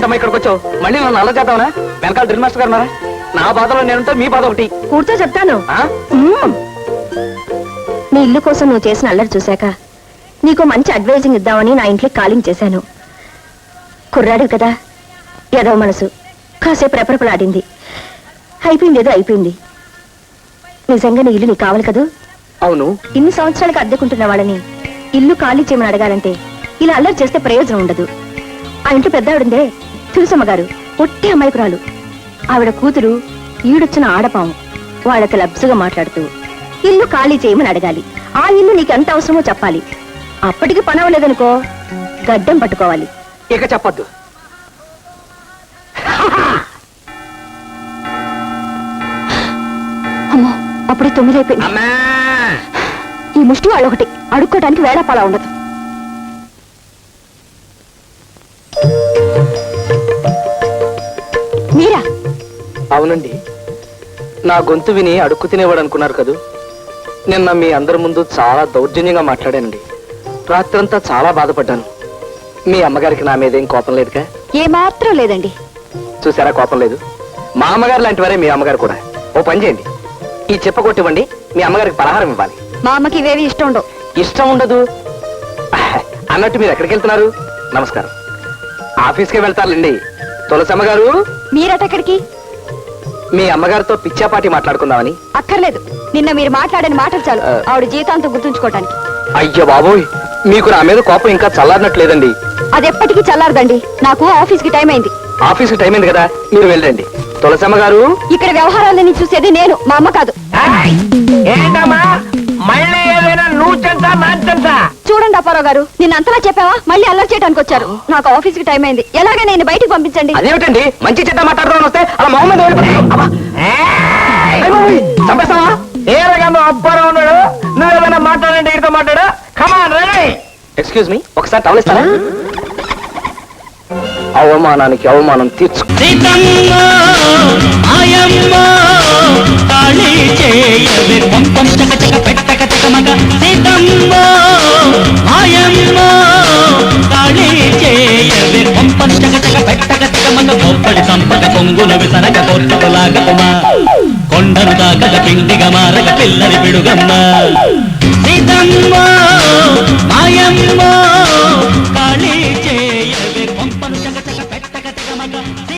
ఇదేంటమ్మా ఇక్కడికి వచ్చావు? మళ్ళీ నన్ను అల్ల చేద్దామనా వెనకాల డ్రిల్ మాస్టర్ గారు నా బాధలో నేనుంటే మీ బాధ ఒకటి. కూర్చో చెప్తాను. ఆ? మ్మ్. నీ ఇల్లు కోసం నువ్వు చేసిన అల్లరి చూశాక నీకు మంచి అడ్వైజింగ్ ఇద్దామని నా ఇంట్లో కాలింగ్ చేశాను. కుర్రాడు కదా ఏదో మనసు. కాసేపు రెపరెపలాడింది. అయిపోయింది ఏదో అయిపోయింది. నిజంగా నీ ఇల్లు నీకు కావాలి కదూ? అవును. ఇన్ని సంవత్సరాలకు అద్దెకుంటున్న వాళ్ళని ఇల్లు ఖాళీ చేయమని అడగాలంటే ఇలా అల్లరి చేస్తే ప్రయోజనం ఉండదు. ఆ ఇంట్లో పెద్ద ఆవిడందే తులసమ్మ గారు ఒట్టి అమాయకురాలు. ఆవిడ కూతురు ఈడొచ్చిన ఆడపాము. వాళ్ళకి లబ్సుగా మాట్లాడుతూ ఇల్లు ఖాళీ చేయమని అడగాలి. ఆ ఇల్లు నీకు ఎంత అవసరమో చెప్పాలి. అప్పటికి పని అవ్వలేదనుకో గడ్డం పట్టుకోవాలి. ఇక చెప్పొద్దు. అమ్మో అప్పుడే తొమ్మిది అయిపోయింది. ఈ ముష్టి వాళ్ళు ఒకటి అడుక్కోవడానికి వేళపాలా ఉండదు. అవునండి. నా గొంతు విని అడుక్కు తినేవాడు అనుకున్నారు కదూ? నిన్న మీ అందరి ముందు చాలా దౌర్జన్యంగా మాట్లాడానండి. రాత్రంతా చాలా బాధపడ్డాను. మీ అమ్మగారికి నా మీద ఏం కోపం లేదుగా? ఏ మాత్రం లేదండి. చూసారా కోపం లేదు? మా అమ్మగారు లాంటి వారే మీ అమ్మగారు కూడా. ఓ పని చేయండి. ఈ చెప్ప కొట్టివ్వండి మీ అమ్మగారికి పలహారం ఇవ్వాలి. మా అమ్మకి ఇవేవి ఇష్టం ఉండవు. ఇష్టం ఉండదు? అన్నట్టు మీరు ఎక్కడికి వెళ్తున్నారు? నమస్కారం. ఆఫీస్కే వెళ్తారులేండి. తులసమ్మ గారు? మీరటెక్కడికి మీ అమ్మగారితో పిచ్చాపాటి మాట్లాడుకుందామని. అక్కర్లేదు. నిన్న మీరు మాట్లాడిన మాటలు చాలు. ఆవిడ జీతాంతం గుర్తుంచుకోవటానికి. అయ్యో బాబోయ్ మీకు నా మీద కోపం ఇంకా చల్లారినట్లేదండి. అది ఎప్పటికీ చల్లారదండి. నాకు ఆఫీస్కి టైం అయింది. ఆఫీస్ టైం అయింది కదా మీరు వెళ్ళండి. తులసమ్మ గారు? ఇక్కడ వ్యవహారాలని చూసేది నేను మా అమ్మ కాదు. ఏంటమ్మా? మళ్ళీ ఏదైనా నువ్వు చెంతా నా చెంతా చూడండి అప్పారావు గారు నిన్న అంతలా చెప్పావా? మళ్ళీ అల్లరి చేయడానికి వచ్చారు. నాకు ఆఫీస్కి టైం అయింది. ఎలాగే నేను బయటికి పంపించండి. అదేమిటండి? మంచి చెడ్డ మాట్లాడదామని వస్తే అలా మొహం మీద వెళ్ళిపోతారు. అబ్బా, అయ్ బాబోయ్, చంపేస్తావా? ఏరగమ్మ అబ్బారం ఉన్నాడు? నువ్వు ఏదైనా మాట్లాడండి ఇడితో మాట్లాడు. కమాన్ ఎక్స్క్యూజ్ మీ ఒకసారి అవమానానికి అవమానం తీర్చు. రంగుల విసనక విసరక కొండను దాకగ పిండిగా మారగ పిల్లని పిడుగమ్మ. సీతమ్మ